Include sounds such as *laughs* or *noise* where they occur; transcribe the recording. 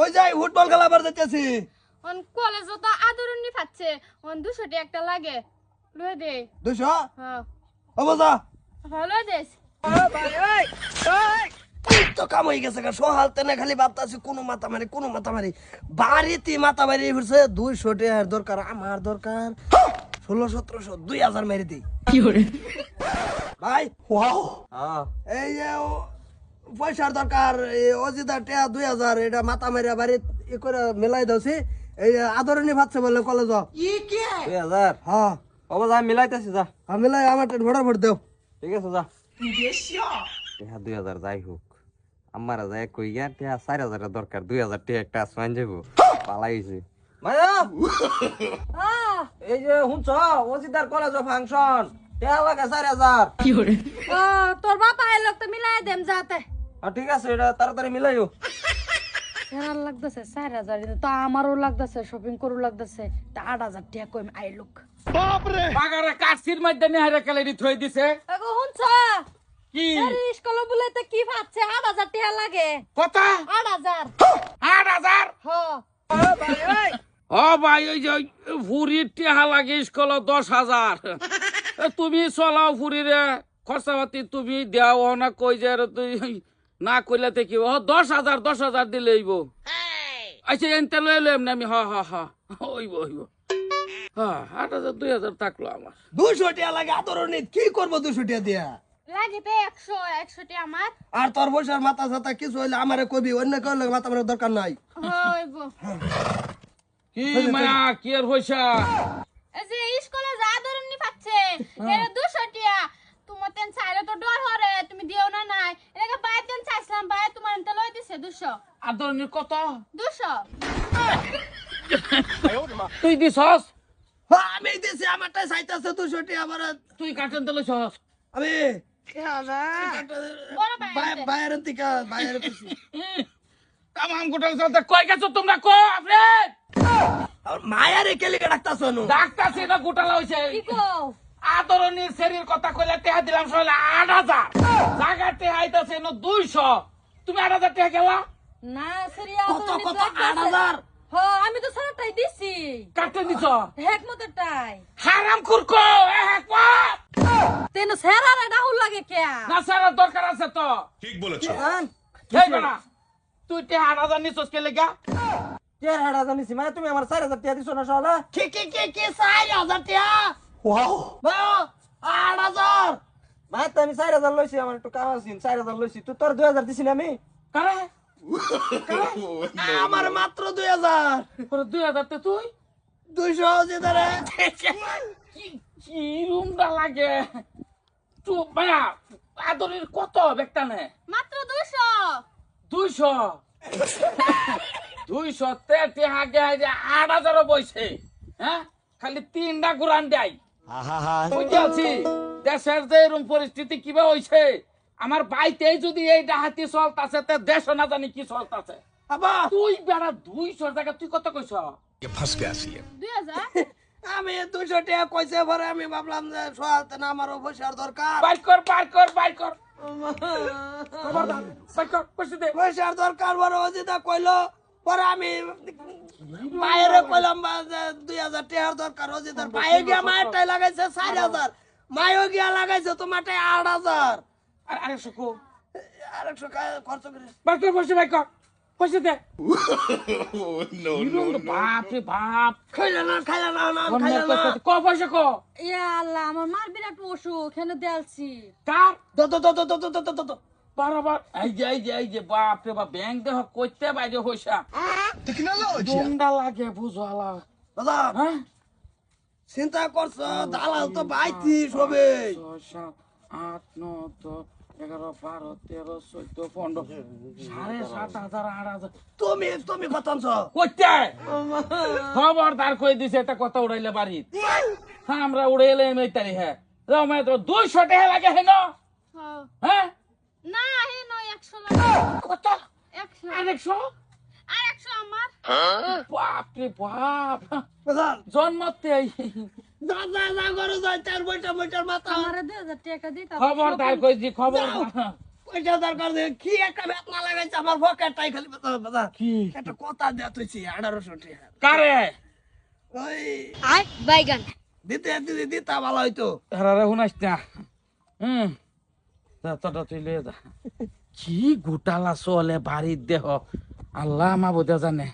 ওই যাই ফুটবল খেলাবার যেতেছি। অন কলেজও তো আদরণি পাচ্ছে। অন দুশোটি একটা লাগে। লয়ে দে। দুশো? হ্যাঁ। হব যা ভালো দেশ এই তো কাম হয়ে গেছে গা সহালতে না খালি ভাবতাছি কোনো মাথা মারি কোনো মাথা মারি বাড়িতে মাথা মারি ফিরছে দুইশো টাকার দরকার আমার দরকার। ষোলো সতেরোশো দুই হাজার মেরে দিই। ভাই হ্যাঁ। এই যে ও- পয়সার দরকার এই অজিদার টেয়া দুই হাজার এটা মাথা মেরে বাড়ি ই করে মেলাই দছি। এই আদরণী ভাবছে বলে কলেজ দুই হাজার? হ্যাঁ। বাবা যা মিলাইতেছি যা। আমি মেলাই আমার ভোটা দেও। ঠিক আছে যা। দুই হাজার যাই হোক। আমার যায় কই গিয়া টেহা চার হাজারের দরকার। দুই হাজার টেহা একটা আসমান যাব পালাইছে মায়া এই যে শুনছ অজিদার কলেজ ফাংশন। টেহা লাগে চার হাজার। ও তোর বাবা এলো তো মিলাই দেম যাতে। আর ঠিক আছে এটা তাড়াতাড়ি মিলাইও। ফেরার লাগতেছে চার হাজার তো আমারও লাগতেছে শপিং করু লাগতেছে। তা আট হাজার টাকা কই আই লোক। বাগারে কাশির মধ্যে নেহারে কালেরি থই দিছে। আগো হুনছ কি? স্কুল বলে তো কি পাচ্ছে আট হাজার টাকা লাগে। কত? আট হাজার। আট হাজার? হ। ও ভাই ওই। যে ফুরির টেহা লাগে স্কুল দশ হাজার। তুমি চলাও ফুরিরে খরচাপাতি তুমি দেও না কই যে আর তুই না কইলে থেকে ও দশ হাজার দশ হাজার দিলে হইব। আচ্ছা এনতে লই লইম না আমি হ হ হ হইব হইব। হ্যাঁ আট হাজার দুই হাজার থাকল আমার। দুশো টাকা লাগে আদরণী কি করব দুশো টাকা দিয়া? একশো একশো আমার। আর তোর বসার মাথা সাথা কিছু হইলে আমারে কবি অন্য কেউ লাগে মাথা দরকার নাই। হইব। কি মায়া কি আর পয়সা? এই যে স্কুলে যা আদরণি পাচ্ছে এর দুশো টাকা তোমার তেন চাইলে তো ডর হরে তুমি দিও না নাই এলাকা বাইর তেন চাইছিলাম বাইরে তোমার এনতে লই দিছে দুশো। আদরণীর কত দুশো। তুই দিছস? হ্যাঁ, আমি দিছি আমারটা চাইতেছে দুশো আমার তুই কাটেন তো লইছস আমি বড় ভাই আনতে। বাইরের থেকে বাইরে তামাম গোটাল চলতে কই গেছো তোমরা? কো আপনি? আর মায়ারে কেলিকে ডাকতাছ নু? ডাক্তার সেটা গোটালা হইছে। কি কও? আদরণীর শরীর কথা কইলে টেহা দিলাম সলে আট হাজার। জায়গা টেহা আইতাছে দুইশো। তুমি আট হাজার টাকা গেলা না সিরিয়া কত কত? আট হাজার। আমি তো সারাটাই দিছি। কাটতে দিছ? হেক মতো টাই হারাম কুরকো হেক বাপ তেন সেরা রে ডাহুল লাগে কে না সেরা দরকার আছে তো। ঠিক বলেছ। এই বেটা তুই তে হাড়া জানিস ওকে লাগা? কে হাড়া জানিস মানে তুমি আমার 4000 টাকা দিছো না শালা কি কি কি কি 4000 টাকা ওয়াও। আট হাজার! মাত আমি চার হাজার লইছি আমার একটু কাম আছে চার হাজার লইছি। তোর দুই হাজার দিছি আমি? *laughs* আমার মাত্র দুই হাজার। দুই হাজার তো তুই? দুইশো তারা। কি রুমটা লাগে? আদরের কত একটা নে মাত্র দুইশো। দুইশো? দুইশো তে আগে আট হাজারও বইছে হ্যাঁ? খালি তিনটা ঘুরান দেয়। বুঝতে দেশের যে এরকম পরিস্থিতি কীভাবে হয়েছে আমার বাইতে যদি এই ডাহাতি চলতাছে তে দেশ না জানি কি চলতাছে। আবা! তুই বেড়া দুইশো টাকা তুই কত কইছ? ফসকে আসি *laughs* আমি দুইশো টাকা কইছে পরে আমি ভাবলাম যে সোয়ালতে না আমারও পয়সার দরকার। বাইর কর বাইর কর বাইর কর। *laughs* পয়সার দরকার বড় অজিতা কইলো পরে আমি মায়ের কইলাম দুই হাজার টাকার দরকার অজিতার পায়ে গিয়ে মায়ের টাই লাগাইছে চার হাজার। মায়েও গিয়া লাগাইছে তোমারটাই আট হাজার। আর আরেকশো কো। আরেকশো খরচ করে। বাইর কর পয়সা বাইর কর পয়সা দে। नो ইরুম তো বাপ রে বাপ। খাইলে না খাইলে না না অন্য না। ক পয়সা ক? ইয়া আল্লাহ আমার মার বিরাট অসুখ এখানে দেলছি কার? দো দো দো দো দো দো দো দো দো বারবার এই যে এই যে এই যে বাপ রে বাপ ব্যাংক দেহ কইতে বাইরে হইসা। দমডা লাগে বুঝালা দাদা হ্যাঁ? চিন্তা করছ? দালাল তো বাইতি সবে। আট দশ এগারো বারো তেরো চোদ্দ পনেরো সাড়ে সাত হাজার আট হাজার। তুমি তুমি কত আনছো কইতে খবরদার কই দিছে এটা কথা উড়াইলে বাড়িত। হ্যাঁ আমরা উড়ে এলে তারি হ্যাঁ। রমে তো দুইশো টাকা লাগে হেন? হ্যাঁ। হ্যাঁ? না একশো লাগে। কত? একশো। আর আমার। বাপ রে বাপ। দাদা জন্মতে দাদা যা করো যাই চার বইটা বইটার মাথা। আমার দুই হাজার টাকা দিতে খবরদার কইছি খবর? পয়সা দরকার যে কি একটা বেতনা লাগাইছে আমার পকেটটাই খালি বেতনা বেতনা কি? একটা কথা দেয়া তুইছি আঠারোশো টাকা। কারে? ওই বাইগান। দিতে দিতে দিতা ভালো হইতো। হারারে শুনাইস না। হুম। যা তোটা তুই লিয়ে যা। কি গোটালা চলে বাড়ির দেহ। আল্লাহ মা বোধা জানে